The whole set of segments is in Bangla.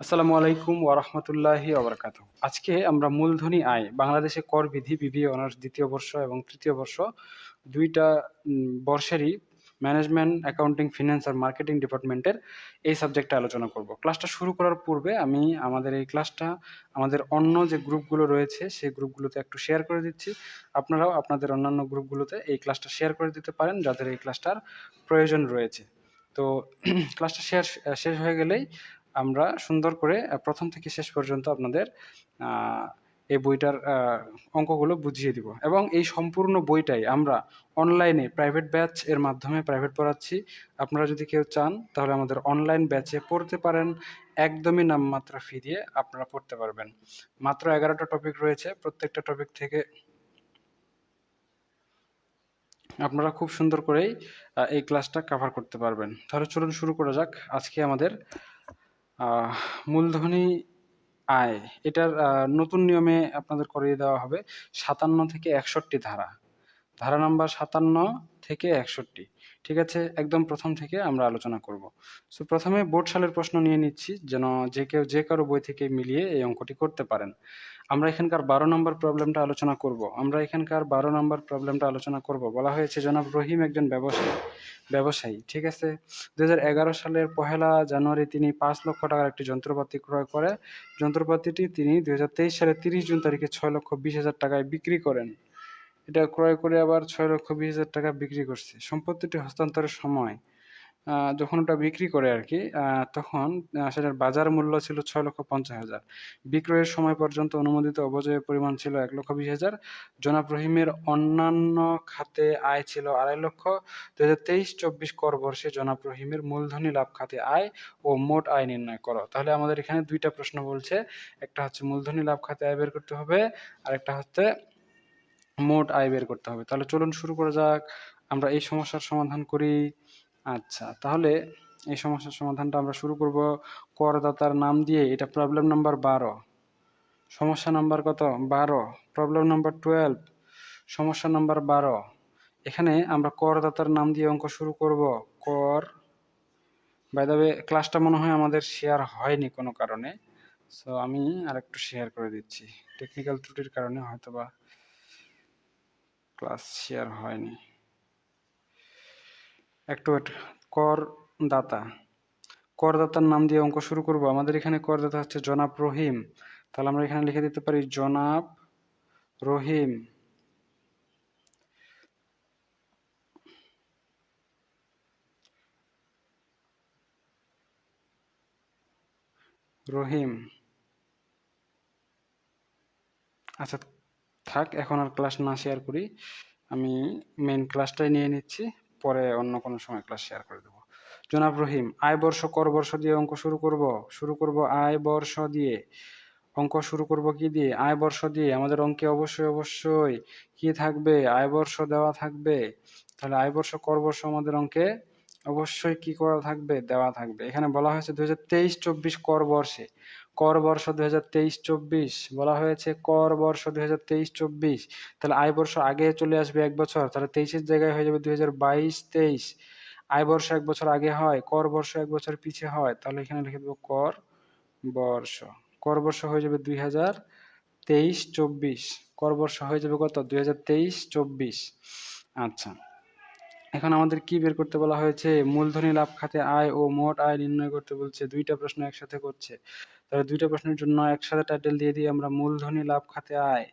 আসসালামু আলাইকুম ওরহমতুল্লাহি ওবরাকাতু আজকে আমরা মূলধনী আয়, বাংলাদেশে কর বিধি বিবিএ অনার্স, দ্বিতীয় বর্ষ এবং তৃতীয় বর্ষ দুইটা বর্ষেরই ম্যানেজমেন্ট, অ্যাকাউন্টিং ফিনান্স আর মার্কেটিং ডিপার্টমেন্টের এই সাবজেক্টে আলোচনা করব। ক্লাসটা শুরু করার পূর্বে আমি আমাদের এই ক্লাসটা, আমাদের অন্য যে গ্রুপগুলো রয়েছে সেই গ্রুপগুলোতে একটু শেয়ার করে দিচ্ছি। আপনারাও আপনাদের অন্যান্য গ্রুপগুলোতে এই ক্লাসটা শেয়ার করে দিতে পারেন, যাদের এই ক্লাসটার প্রয়োজন রয়েছে। তো ক্লাসটা শেয়ার, শেষ হয়ে গেলেই আমরা সুন্দর করে প্রথম থেকে শেষ পর্যন্ত আপনাদের এই বইটার অঙ্কগুলো বুঝিয়ে দিব। এবং এই সম্পূর্ণ বইটাই আমরা অনলাইনে প্রাইভেট ব্যাচ এর মাধ্যমে প্রাইভেট পড়াচ্ছি। আপনারা যদি কেউ চান, তাহলে আমাদের অনলাইন ব্যাচে পড়তে পারেন। একদমই নামমাত্র ফি দিয়ে আপনারা পড়তে পারবেন। মাত্র এগারোটা টপিক রয়েছে। প্রত্যেকটা টপিক থেকে আপনারা খুব সুন্দর করেই এই ক্লাসটা কভার করতে পারবেন। তাহলে চলুন শুরু করা যাক। আজকে আমাদের মূলধনী আয়, এটার নতুন নিয়মে আপনাদের করিয়ে দেওয়া হবে সাতান্ন থেকে একষট্টি ধারা। ধারা নাম্বার সাতান্ন থেকে একষট্টি। ঠিক আছে? একদম প্রথম থেকে আমরা আলোচনা করব। সো প্রথমে বোর্ড সালের প্রশ্ন নিয়ে নিচ্ছি, যেন যে কেউ, যে কারও বই থেকে মিলিয়ে এই অঙ্কটি করতে পারেন। আমরা এখানকার বারো নম্বর প্রবলেমটা আলোচনা করব। আমরা এখানকার বারো নম্বর প্রবলেমটা আলোচনা করব। বলা হয়েছে, জনাব রহিম একজন ব্যবসায়ী ব্যবসায়ী, ঠিক আছে? দু হাজার এগারো সালের পহেলা জানুয়ারি তিনি পাঁচ লক্ষ টাকার একটি যন্ত্রপাতি ক্রয় করে। যন্ত্রপাতিটি তিনি দু হাজার তেইশ সালের তিরিশ জুন তারিখে ছয় লক্ষ বিশ হাজার টাকায় বিক্রি করেন। এটা ক্রয় করে আবার ছয় লক্ষ বিশ হাজার টাকা বিক্রি করছে। সম্পত্তিটি হস্তান্তরের সময় যখন ওটা বিক্রি করে আর কি তখন সেটার বাজার মূল্য ছিল ছয় লক্ষ পঞ্চাশ হাজার। বিক্রয়ের সময় পর্যন্ত অনুমোদিত অবজয়ের পরিমাণ ছিল এক লক্ষ বিশ হাজার। জনাব রহিমের অন্যান্য খাতে আয় ছিল আড়াই লক্ষ। দু হাজার তেইশ চব্বিশ কর বর্ষে জনাব রহিমের মূলধনী লাভ খাতে আয় ও মোট আয় নির্ণয় করো। তাহলে আমাদের এখানে দুইটা প্রশ্ন বলছে। একটা হচ্ছে মূলধনী লাভ খাতে আয় বের করতে হবে আর একটা হচ্ছে মোট আয় বের করতে হবে। তাহলে চলুন শুরু করা যাক। আমরা এই সমস্যার সমাধান করি। আচ্ছা তাহলে এই সমস্যার সমাধানটা আমরা শুরু করব করদাতার নাম দিয়ে। এটা প্রবলেম নাম্বার বারো। সমস্যা নাম্বার কত? বারো। প্রবলেম নাম্বার টুয়েলভ সমস্যা নাম্বার বারো। এখানে আমরা করদাতার নাম দিয়ে অঙ্ক শুরু করব। কর। বাই দ্য ক্লাসটা মনে হয় আমাদের শেয়ার হয়নি কোনো কারণে। সো আমি আরেকটু শেয়ার করে দিচ্ছি। টেকনিক্যাল ত্রুটির কারণে হয়তোবা ক্লাস শেয়ার হয়নি। একটু wait, করদাতা। করদাতার নাম দিয়ে অঙ্ক শুরু করব। আমাদের এখানে করদাতা হচ্ছে জনাব রহিম। তাহলে আমরা এখানে লিখে দিতে পারি জনাব রহিম। রহিম। আচ্ছা থাক এখন আর ক্লাস না শেয়ার করি। আমি মেন ক্লাসটাই নিয়ে নিচ্ছি। পরে অন্য কোনো সময় ক্লাস শেয়ার করে দেবো। জনাব রহিম, আয় বর্ষ কর বর্ষ দিয়ে অঙ্ক শুরু করব? শুরু করব আয় বর্ষ দিয়ে। অঙ্ক শুরু করব কি দিয়ে? আয় বর্ষ দিয়ে। আমাদের অঙ্কে অবশ্যই অবশ্যই কি থাকবে? আয় বর্ষ দেওয়া থাকবে। তাহলে আয় বর্ষ, কর বর্ষ আমাদের অঙ্কে অবশ্যই কি করা থাকবে? দেওয়া থাকবে। এখানে বলা হয়েছে দুই হাজার তেইশ চব্বিশ কর বর্ষে। কর বর্ষ দুই হাজার তেইশ চব্বিশ বলা হয়েছে কর বর্ষ দুই হাজার তেইশ চব্বিশ তাহলে আয় বর্ষ আগে চলে আসবে এক বছর, তাহলে তেইশের জায়গায় হয়ে যাবে দুই হাজার বাইশ তেইশ আয় বর্ষ এক বছর আগে হয়, কর বর্ষ এক বছর পিছে হয়, তাহলে এখানে লিখে দেবো কর বর্ষ। কর বর্ষ হয়ে যাবে দুই হাজার তেইশ চব্বিশ কর বর্ষ হয়ে যাবে কত? দুই হাজার তেইশ চব্বিশ আচ্ছা এখন আমাদের কি বের করতে বলা হয়েছে? মূলধনী লাভ খাতে আয় ও মোট আয় নির্ণয় করতে বলছে, দুইটা প্রশ্ন একসাথে করছে। তাহলে দুইটা প্রশ্নের জন্য একসাথে টাইটেল দিয়ে দিই আমরা মূলধনী লাভ খাতে আয়।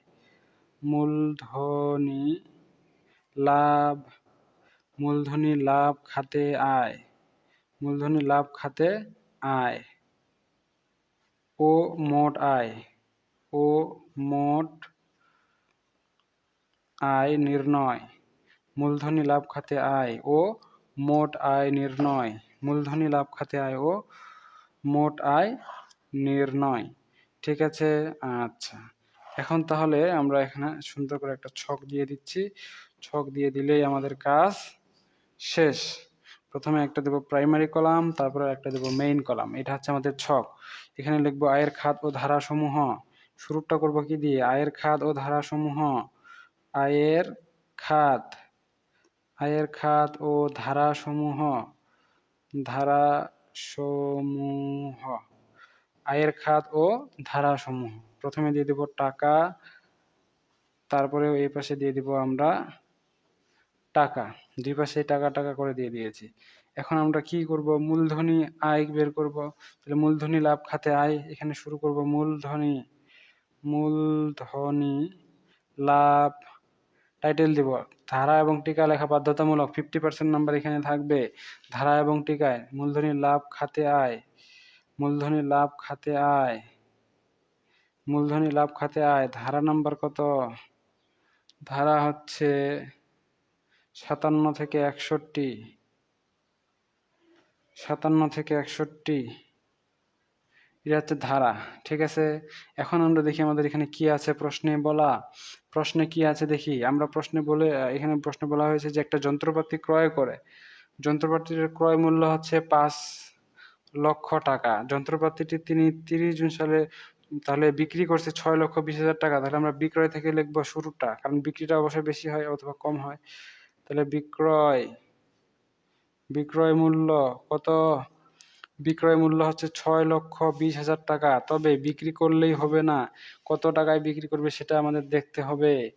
মূলধনী লাভ মূলধনী লাভ খাতে আয়। মূলধনী লাভ খাতে আয়। ও মোট আয়। ও মোট আয় নির্ণয়। মূলধনী লাভ খাতে আয়। ও মোট আয় নির্ণয়। মূলধনী লাভ খাতে আয়। ও মোট আয় নির্ণয় ঠিক আছে? আচ্ছা। এখন তাহলে আমরা এখানে সুন্দর করে একটা ছক দিয়ে দিচ্ছি। ছক দিয়ে দিলেই আমাদের কাজ শেষ। প্রথমে একটা দেবো প্রাইমারি কলাম তারপরে একটা দেবো মেইন কলাম এটা হচ্ছে আমাদের ছক। এখানে লিখব আয়ের খাত ও ধারাসমূহ। শুরুটা করব কি দিয়ে? আয়ের খাত ও ধারাসমূহ। আয়ের খাত। আয়ের খাত ও ধারাসমূহ। ধারাসমূহ। আয়ের খাত ও ধারাসমূহ। প্রথমে দিয়ে দেব টাকা তারপরে এই পাশে দিয়ে দিব আমরা টাকা। দুই পাশে টাকা টাকা করে দিয়ে দিয়েছি। এখন আমরা কি করব? মূলধনী আয় বের করব। তাহলে মূলধনী লাভ খাতে আয়, এখানে শুরু করব মূলধনী মূলধনী লাভ টাইটেল দিব। ধারা এবং টিকা লেখা বাধ্যতামূলক। ফিফটি পার্সেন্ট নাম্বার এখানে থাকবে। ধারা এবং টিকায় মূলধনী লাভ খাতে আয়। মূলধনী লাভ খাতে আয়। মূলধনী লাভ খাতে আয়। ধারা নাম্বার কত? ধারা হচ্ছে সাতান্ন থেকে একষট্টি। সাতান্ন থেকে একষট্টি। এটা হচ্ছে ধারা, ঠিক আছে? এখন আমরা দেখি আমাদের এখানে কি আছে প্রশ্নে বলা। প্রশ্নে কি আছে দেখি? আমরা প্রশ্নে বলে, এখানে প্রশ্নে বলা হয়েছে যে একটা যন্ত্রপাতি ক্রয় করে। যন্ত্রপাতির ক্রয় মূল্য হচ্ছে পাঁচ লক্ষ টাকা। যন্ত্রপাতিটি তিনি তিরিশ জুন সালে, তাহলে বিক্রি করছে ছয় লক্ষ বিশ হাজার টাকা। তাহলে আমরা বিক্রয় থেকে লিখব শুরুটা, কারণ বিক্রিটা অবশ্যই বেশি হয় অথবা কম হয়। তাহলে বিক্রয় বিক্রয় মূল্য কত? বিক্রয় মূল্য হচ্ছে ছয় লক্ষ বিশ হাজার টাকা। তবে বিক্রি করলেই হবে না। কত টাকায় বিক্রি করবে সেটা আমাদের দেখতে হবে।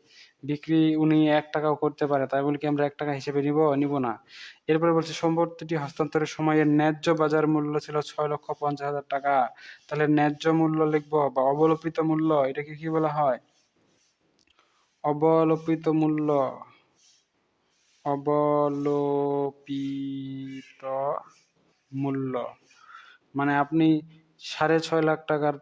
বিক্রি উনি এক টাকাও করতে পারে, তাই বলে কি আমরা এক টাকা হিসেবে নিব? নিব না। এরপরে বলছে, সম্পত্তিটি হস্তান্তরের সময়ে ন্যায্য বাজার মূল্য ছিল ছয় লক্ষ পঞ্চাশ হাজার টাকা। তাহলে ন্যায্য মূল্য লিখব বা অবলোপিত মূল্য, এটাকে কি বলা হয়? অবলোপিত মূল্য। অবলোপিত মূল্য। মানে আপনি সাড়ে ছয় লাখ টাকার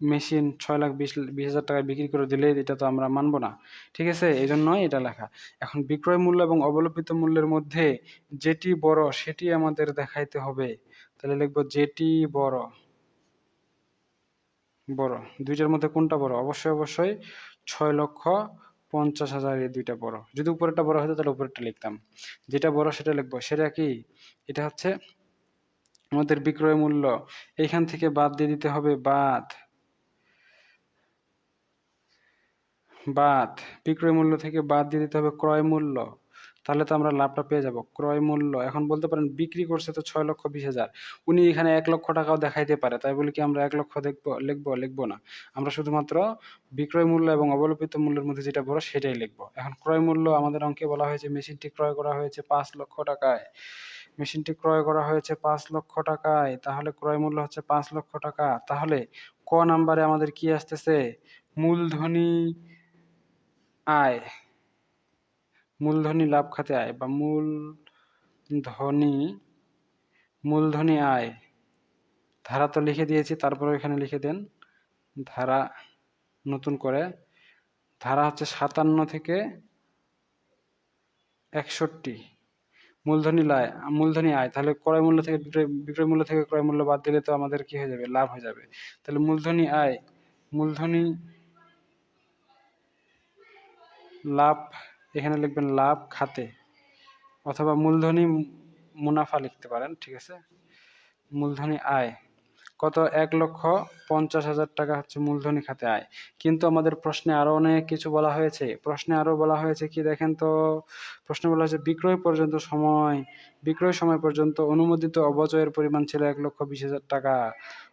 মেশিন, ছয় লাখ বিশ বিশ হাজার টাকায় বিক্রি করে দিলে এটা তো আমরা মানবো না। ঠিক আছে? এই জন্যই এটা লেখা। এখন বিক্রয় মূল্য এবং অবলোপিত মূল্যের মধ্যে যেটি বড় সেটি আমাদের দেখাইতে হবে। তাহলে লিখব যেটি বড়। বড়। দুইটার মধ্যে কোনটা বড়? অবশ্যই অবশ্যই ছয় লক্ষ পঞ্চাশ হাজার এই দুইটা বড়। যদি উপরেরটা বড় হতো তাহলে উপরেরটা লিখতাম। যেটা বড় সেটা লিখব। সেটা কি? এটা হচ্ছে আমাদের বিক্রয় মূল্য। এইখান থেকে বাদ দিয়ে দিতে হবে বাদ। বাদ। বিক্রয় মূল্য থেকে বাদ দিয়ে দিতে হবে ক্রয় মূল্য। তাহলে তো আমরা লাভটা পেয়ে যাব। ক্রয় মূল্য। এখন বলতে পারেন বিক্রি করছে তো ছয় লক্ষ বিশ হাজার। উনি এখানে এক লক্ষ টাকাও দেখাইতে পারে। তাই বলে কি আমরা এক লক্ষ দেখব, লিখব লিখব না। আমরা শুধুমাত্র বিক্রয় মূল্য এবং অবলোপিত মূল্যের মধ্যে যেটা বড় সেটাই লিখব। এখন ক্রয় মূল্য আমাদের অঙ্কে বলা হয়েছে, মেশিনটি ক্রয় করা হয়েছে পাঁচ লক্ষ টাকায়। মেশিনটি ক্রয় করা হয়েছে পাঁচ লক্ষ টাকায়। তাহলে ক্রয় মূল্য হচ্ছে পাঁচ লক্ষ টাকা। তাহলে ক নাম্বারে আমাদের কি আসতেছে? মূলধনী আয়। মূলধনী লাভ খাতে আয় বা মূল মূলধনী মূলধনী আয়। ধারা তো লিখে দিয়েছি তারপরে এখানে লিখে দেন। ধারা নতুন করে। ধারা হচ্ছে সাতান্ন থেকে একষট্টি। মূলধনী আয় মূলধনী আয়, তাহলে ক্রয় মূল্য থেকে বিক্রয় বিক্রয় মূল্য থেকে ক্রয় মূল্য বাদ দিলে তো আমাদের কি হয়ে যাবে? লাভ হয়ে যাবে। তাহলে মূলধনী আয় মূলধনী লাভ, এখানে লিখবেন লাভ খাতে, অথবা মূলধনী মুনাফা লিখতে পারেন, ঠিক আছে? মূলধনী আয়। কত? এক লক্ষ পঞ্চাশ হাজার টাকা হচ্ছে মূলধনী খাতে আয়। কিন্তু আমাদের প্রশ্নে আরও অনেক কিছু বলা হয়েছে। প্রশ্নে আরও বলা হয়েছে কি দেখেন তো? প্রশ্নে বলা হয়েছে, বিক্রয় পর্যন্ত সময়, বিক্রয় সময় পর্যন্ত অনুমোদিত অবচয়ের পরিমাণ ছিল এক লক্ষ বিশ হাজার টাকা।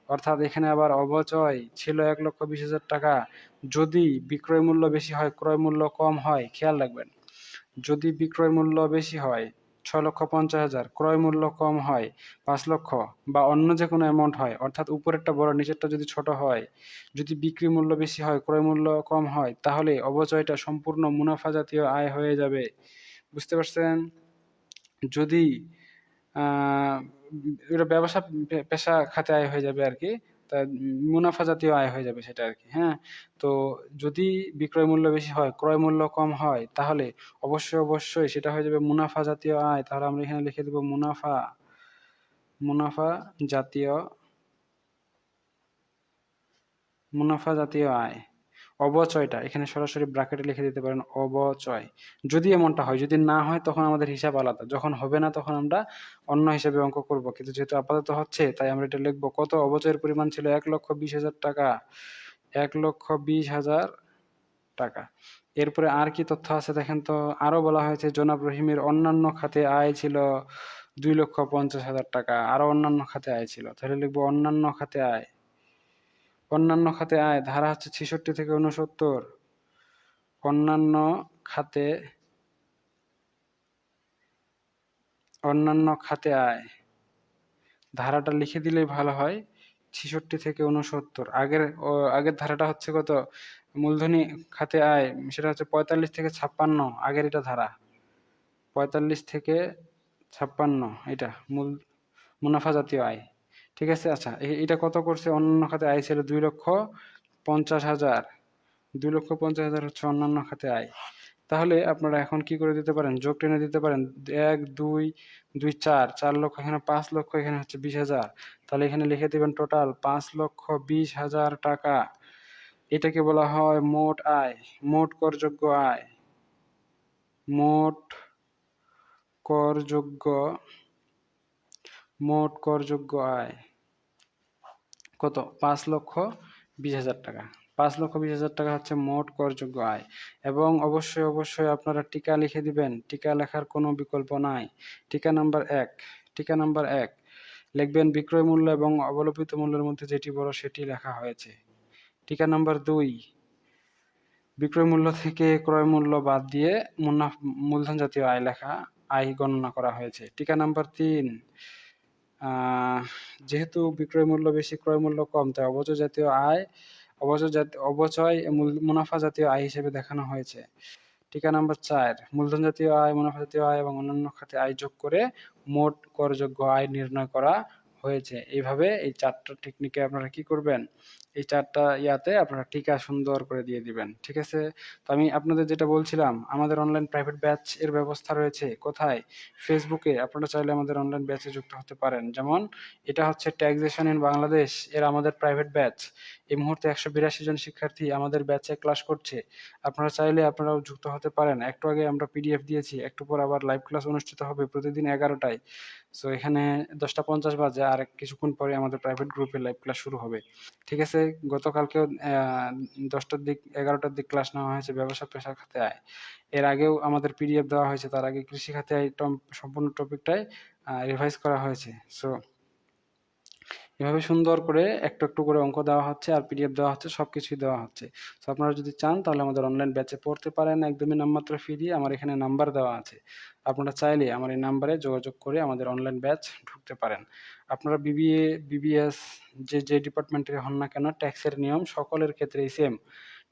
অর্থাৎ এখানে আবার অবচয় ছিল এক লক্ষ বিশ হাজার টাকা। যদি বিক্রয় মূল্য বেশি হয়, ক্রয় মূল্য কম হয়, খেয়াল রাখবেন। যদি বিক্রয় মূল্য বেশি হয় ছয় লক্ষ পঞ্চাশ হাজার। ক্রয় মূল্য কম হয়, পাঁচ লক্ষ বা অন্য যে কোনো অ্যামাউন্ট হয়, অর্থাৎ উপরেরটা বড়, নিচেরটা যদি ছোট হয়, যদি বিক্রি মূল্য বেশি হয়, ক্রয় মূল্য কম হয়, তাহলে অবচয়টা সম্পূর্ণ মুনাফা জাতীয় আয় হয়ে যাবে। বুঝতে পারছেন? যদি এটা ব্যবসা পেশা খাতে আয় হয়ে যাবে আর কি। তা মুনাফা জাতীয় আয় হয়ে যাবে সেটা আর কি হ্যাঁ? তো যদি বিক্রয় মূল্য বেশি হয়, ক্রয় মূল্য কম হয়, তাহলে অবশ্যই অবশ্যই সেটা হয়ে যাবে মুনাফা জাতীয় আয়। তাহলে আমরা এখানে লিখে দেবো মুনাফা মুনাফা জাতীয় মুনাফা জাতীয় আয়। অবচয়টা, এখানে সরাসরি ব্রাকেটে লিখে দিতে পারেন অবচয়। যদি এমনটা হয়, যদি না হয়, তখন আমাদের হিসাব আলাদা। যখন হবে না, তখন আমরা অন্য হিসাবে অঙ্ক করব। কিন্তু যেহেতু আপাতত হচ্ছে, তাই আমরা এটা লিখব, কত অবচয়ের পরিমাণ ছিল? এক লক্ষ বিশ হাজার টাকা। এক লক্ষ বিশ হাজার টাকা। এরপরে আর কি তথ্য আছে দেখেন তো? আরও বলা হয়েছে, জনাব রহিমের অন্যান্য খাতে আয় ছিল দুই লক্ষ পঞ্চাশ হাজার টাকা। আরও অন্যান্য খাতে আয় ছিল। তাহলে লিখব অন্যান্য খাতে আয়। অন্যান্য খাতে আয়, ধারা হচ্ছে ছেষট্টি থেকে উনসত্তর অন্যান্য খাতে অন্যান্য খাতে আয়, ধারাটা লিখে দিলেই ভালো হয়, ছেষট্টি থেকে উনসত্তর আগের আগের ধারাটা হচ্ছে কত? মূলধনী খাতে আয়, সেটা হচ্ছে পঁয়তাল্লিশ থেকে ছাপ্পান্ন আগের এটা ধারা। পঁয়তাল্লিশ থেকে ছাপ্পান্ন, এটা মূল, মুনাফা জাতীয় আয়। ঠিক আছে? আচ্ছা এটা কত করছে? অন্যান্য খাতে আয় ছিল দুই লক্ষ পঞ্চাশ হাজার। দুই লক্ষ পঞ্চাশ হাজার হচ্ছে অন্যান্য খাতে আয়। তাহলে আপনারা এখন কি করে দিতে পারেন? যোগ টেনে দিতে পারেন। এক, দুই দুই, চার। চার লক্ষ এখানে, পাঁচ লক্ষ এখানে হচ্ছে বিশ হাজার। তাহলে এখানে লিখে দেবেন টোটাল পাঁচ লক্ষ বিশ হাজার টাকা। এটাকে বলা হয় মোট আয়, মোট করযোগ্য আয়। মোট করযোগ্য মোট করযোগ্য আয় কত? পাঁচ লক্ষ বিশ হাজার টাকা। পাঁচ লক্ষ বিশ হাজার টাকা হচ্ছে মোট করযোগ্য আয়। এবং অবশ্যই অবশ্যই আপনারা টিকা লিখে দিবেন। টিকা লেখার কোনো বিকল্প নাই। টিকা নাম্বার এক। টিকা নাম্বার এক। লিখবেন বিক্রয় মূল্য এবং অবলোপিত মূল্যের মধ্যে যেটি বড় সেটি লেখা হয়েছে। টিকা নাম্বার দুই। বিক্রয় মূল্য থেকে ক্রয় মূল্য বাদ দিয়ে মুনাফ, মূলধন জাতীয় আয় লেখা, আয় গণনা করা হয়েছে। টিকা নাম্বার তিন। যেহেতু বিক্রয় মূল্য বেশি, ক্রয় মূল্য কম, তাই অবচয় জাতীয় আয়, অবচয় জাতীয় অবচয় মুনাফা জাতীয় আয় হিসেবে দেখানো হয়েছে। টিকা নাম্বার চার, মূলধন জাতীয় আয়, মুনাফা জাতীয় আয় এবং অন্যান্য খাতে আয় যোগ করে মোট করযোগ্য আয় নির্ণয় করা হয়েছে। এইভাবে এই চারটা টেকনিকে আপনারা কি করবেন? এই চারটা ইয়াতে আপনারা টিকা সুন্দর করে দিয়ে দিবেন, ঠিক আছে? তো আমি আপনাদের যেটা বলছিলাম, আমাদের অনলাইন প্রাইভেট ব্যাচ এর ব্যবস্থা রয়েছে, কোথায়? ফেসবুকে আপনারা চাইলে আমাদের অনলাইন ব্যাচে যুক্ত হতে পারেন। যেমন, এটা হচ্ছে ট্যাক্সেশন ইন বাংলাদেশ এর আমাদের প্রাইভেট ব্যাচ এই মুহূর্তে একশো বিরাশি জন শিক্ষার্থী আমাদের ব্যাচে ক্লাস করছে। আপনারা চাইলে আপনারাও যুক্ত হতে পারেন। একটু আগে আমরা পিডিএফ দিয়েছি, একটু পর আবার লাইভ ক্লাস অনুষ্ঠিত হবে প্রতিদিন এগারোটায়। সো এখানে দশটা পঞ্চাশ বাজে, আর কিছুক্ষণ পরে আমাদের প্রাইভেট গ্রুপে লাইভ ক্লাস শুরু হবে, ঠিক আছে? গতকালকেও দশটার দিক, এগারোটার দিক ক্লাস নেওয়া হয়েছে, ব্যবসা পেশা খাতে আয় এর আগেও আমাদের পিডিএফ দেওয়া হয়েছে, তার আগে কৃষি খাতে আয় সম্পূর্ণ টপিকটাই রিভাইজ করা হয়েছে। সো এভাবে সুন্দর করে একটু একটু করে অঙ্ক দেওয়া হচ্ছে আর পিডিএফ দেওয়া হচ্ছে সব কিছুই দেওয়া হচ্ছে। সো আপনারা যদি চান, তাহলে আমাদের অনলাইন ব্যাচে পড়তে পারেন। একদমই নামমাত্র ফি দিয়ে আমার এখানে নাম্বার দেওয়া আছে। আপনারা চাইলে আমার এই নাম্বারে যোগাযোগ করে আমাদের অনলাইন ব্যাচ ঢুকতে পারেন। আপনারা বিবিএ বিবিএস যে যে ডিপার্টমেন্টের হন না কেন ট্যাক্সের নিয়ম সকলের ক্ষেত্রেই সেম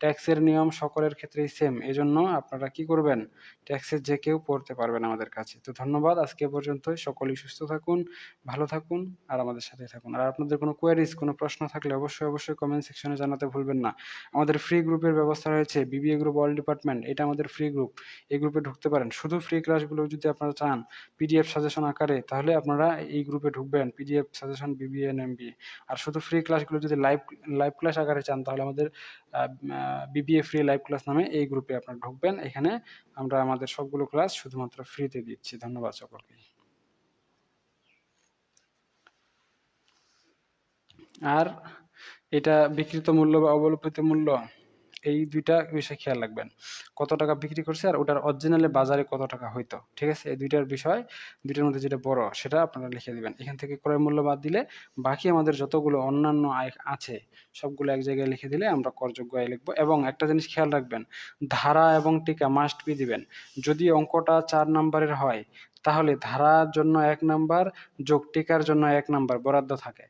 ট্যাক্সের নিয়ম সকলের ক্ষেত্রেই সেম এজন্য আপনারা কি করবেন? ট্যাক্সের যে কেউ পড়তে পারবেন আমাদের কাছে। তো ধন্যবাদ, আজকে পর্যন্তই। সকলেই সুস্থ থাকুন, ভালো থাকুন, আর আমাদের সাথে থাকুন। আর আপনাদের কোনো কোয়ারিজ কোনো প্রশ্ন থাকলে অবশ্যই অবশ্যই কমেন্ট সেকশনে জানাতে ভুলবেন না। আমাদের ফ্রি গ্রুপের ব্যবস্থা রয়েছে বিবিএ গ্রুপ অল ডিপার্টমেন্ট এটা আমাদের ফ্রি গ্রুপ এই গ্রুপে ঢুকতে পারেন। শুধু ফ্রি ক্লাসগুলো যদি আপনারা চান পিডিএফ সাজেশন আকারে, তাহলে আপনারা এই গ্রুপে ঢুকবেন PDF suggestion BBA and MBA আর শুধু ফ্রি ক্লাসগুলো যদি লাইভ লাইভ ক্লাস আকারে চান, তাহলে আমাদের বিবিএ ফ্রি লাইভ ক্লাস নামে এই গ্রুপে আপনারা ঢুকবেন। এখানে আমরা আমাদের সবগুলো ক্লাস শুধুমাত্র ফ্রিতে দিচ্ছি। ধন্যবাদ সকলকে। আর এটা বিকৃত মূল্য বা অবলোপিত মূল্য? এই দুইটা বিষয় খেয়াল রাখবেন। কত টাকা বিক্রি করছে আর ওটার অরিজিনালে বাজারে কত টাকা হইতো, ঠিক আছে? এই দুইটার বিষয়, দুইটার মধ্যে যেটা বড়, সেটা আপনারা লিখে দিবেন। এখান থেকে ক্রয় মূল্য বাদ দিলে বাকি আমাদের যতগুলো অন্যান্য আয় আছে, সবগুলো এক জায়গায় লিখে দিলে আমরা করযোগ্য আয় লিখব। এবং একটা জিনিস খেয়াল রাখবেন, ধারা এবং টিকা মাস্ট বি দিবেন। যদি অঙ্কটা চার নাম্বারের হয়, তাহলে ধারার জন্য এক নাম্বার, যোগ টিকার জন্য এক নাম্বার বরাদ্দ থাকে।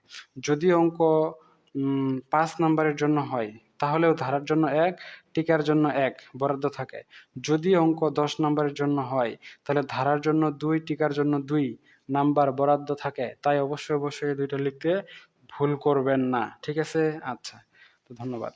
যদি অঙ্ক পাঁচ নাম্বারের জন্য হয় তাহলেও ধারার জন্য এক, টিকার জন্য এক বরাদ্দ থাকে। যদি অঙ্ক দশ নম্বরের জন্য হয়, তাহলে ধারার জন্য দুই, টিকার জন্য দুই নাম্বার বরাদ্দ থাকে। তাই অবশ্যই অবশ্যই দুইটা লিখতে ভুল করবেন না। ঠিক আছে? আচ্ছা তো ধন্যবাদ।